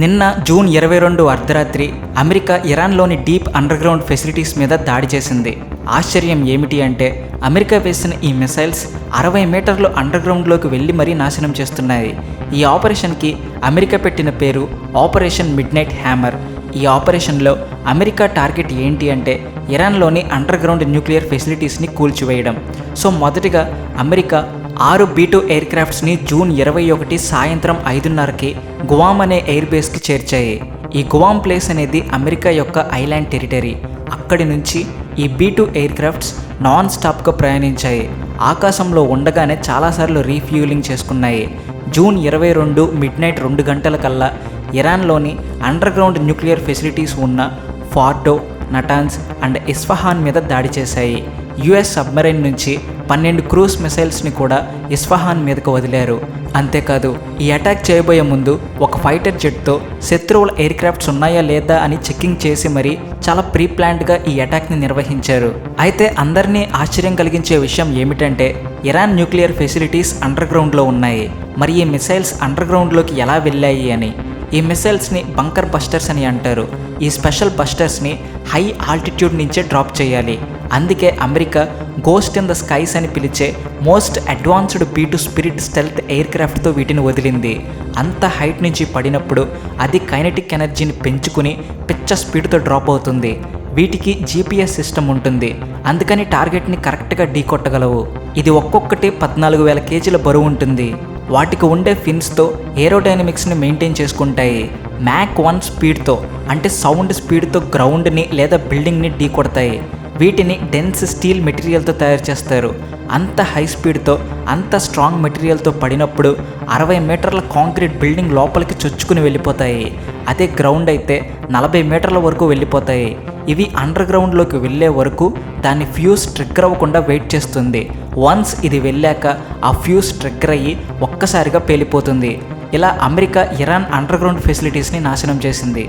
నిన్న జూన్ ఇరవై రెండు అర్ధరాత్రి అమెరికా ఇరాన్లోని డీప్ అండర్గ్రౌండ్ ఫెసిలిటీస్ మీద దాడి చేసింది. ఆశ్చర్యం ఏమిటి అంటే అమెరికా వేసిన ఈ మిసైల్స్ అరవై మీటర్లు అండర్గ్రౌండ్లోకి వెళ్ళి మరీ నాశనం చేస్తున్నాయి. ఈ ఆపరేషన్కి అమెరికా పెట్టిన పేరు ఆపరేషన్ మిడ్ నైట్ హ్యామర్. ఈ ఆపరేషన్లో అమెరికా టార్గెట్ ఏంటి అంటే ఇరాన్లోని అండర్గ్రౌండ్ న్యూక్లియర్ ఫెసిలిటీస్ని కూల్చివేయడం. సో మొదటిగా అమెరికా ఆరు బీటూ ఎయిర్ క్రాఫ్ట్స్ని జూన్ ఇరవై ఒకటి సాయంత్రం ఐదున్నరకి గువామ్ అనే ఎయిర్ బేస్కి చేర్చాయి. ఈ గువామ్ ప్లేస్ అనేది అమెరికా యొక్క ఐలాండ్ టెరిటరీ. అక్కడి నుంచి ఈ B two aircrafts non స్టాప్గా ప్రయాణించాయి. ఆకాశంలో ఉండగానే చాలాసార్లు రీఫ్యూలింగ్ చేసుకున్నాయి. జూన్ ఇరవై రెండు మిడ్ నైట్ రెండు గంటల కల్లా ఇరాన్లోని అండర్ గ్రౌండ్ న్యూక్లియర్ ఫెసిలిటీస్ ఉన్న ఫార్డో నటాన్స్ అండ్ ఇస్ఫహాన్ మీద దాడి చేశాయి. యుఎస్ సబ్మెరైన్ నుంచి పన్నెండు క్రూజ్ మిసైల్స్ని కూడా ఇస్ఫహాన్ మీదకు వదిలారు. అంతేకాదు ఈ అటాక్ చేయబోయే ముందు ఒక ఫైటర్ జెట్తో శత్రువుల ఎయిర్ క్రాఫ్ట్స్ ఉన్నాయా లేదా అని చెక్కింగ్ చేసి మరి చాలా ప్రీ ప్లాన్డ్గా ఈ అటాక్ని నిర్వహించారు. అయితే అందరినీ ఆశ్చర్యం కలిగించే విషయం ఏమిటంటే ఇరాన్ న్యూక్లియర్ ఫెసిలిటీస్ అండర్ గ్రౌండ్లో ఉన్నాయి. మరి ఈ మిసైల్స్ అండర్ గ్రౌండ్లోకి ఎలా వెళ్ళాయి అని? ఈ మిసైల్స్ని బంకర్ బస్టర్స్ అని అంటారు. ఈ స్పెషల్ బస్టర్స్ని హై ఆల్టిట్యూడ్ నుంచే డ్రాప్ చేయాలి. అందుకే America ghost in the skies అని పిలిచే most advanced B two spirit stealth air క్రాఫ్ట్తో వీటిని వదిలింది. అంత హైట్ నుంచి పడినప్పుడు అది కైనటిక్ ఎనర్జీని పెంచుకుని పిచ్చ స్పీడ్తో డ్రాప్ అవుతుంది. వీటికి జీపీఎస్ సిస్టమ్ ఉంటుంది. అందుకని టార్గెట్ని కరెక్ట్గా ఢీకొట్టగలవు ఇది ఒక్కొక్కటి పద్నాలుగు వేల కేజీల బరువు ఉంటుంది. వాటికి ఉండే ఫిన్స్తో ఏరోడైనమిక్స్ని మెయింటైన్ చేసుకుంటాయి. మ్యాక్ వన్ స్పీడ్తో అంటే సౌండ్ స్పీడ్తో గ్రౌండ్ని లేదా బిల్డింగ్ని ఢీ కొడతాయి. వీటిని డెన్స్ స్టీల్ మెటీరియల్తో తయారు చేస్తారు. అంత హై స్పీడ్తో అంత స్ట్రాంగ్ మెటీరియల్తో పడినప్పుడు అరవై మీటర్ల కాంక్రీట్ బిల్డింగ్ లోపలికి చొచ్చుకుని వెళ్ళిపోతాయి. అదే గ్రౌండ్ అయితే నలభై మీటర్ల వరకు వెళ్ళిపోతాయి. ఇవి అండర్ గ్రౌండ్లోకి వెళ్ళే వరకు దాని ఫ్యూస్ ట్రిగ్గర్ అవ్వకుండా వెయిట్ చేస్తుంది. వన్స్ ఇది వెళ్ళాక ఆ ఫ్యూస్ ట్రిగ్గర్ అయ్యి ఒక్కసారిగా పేలిపోతుంది. ఇలా అమెరికా ఇరాన్ అండర్ గ్రౌండ్ ఫెసిలిటీస్ని నాశనం చేసింది.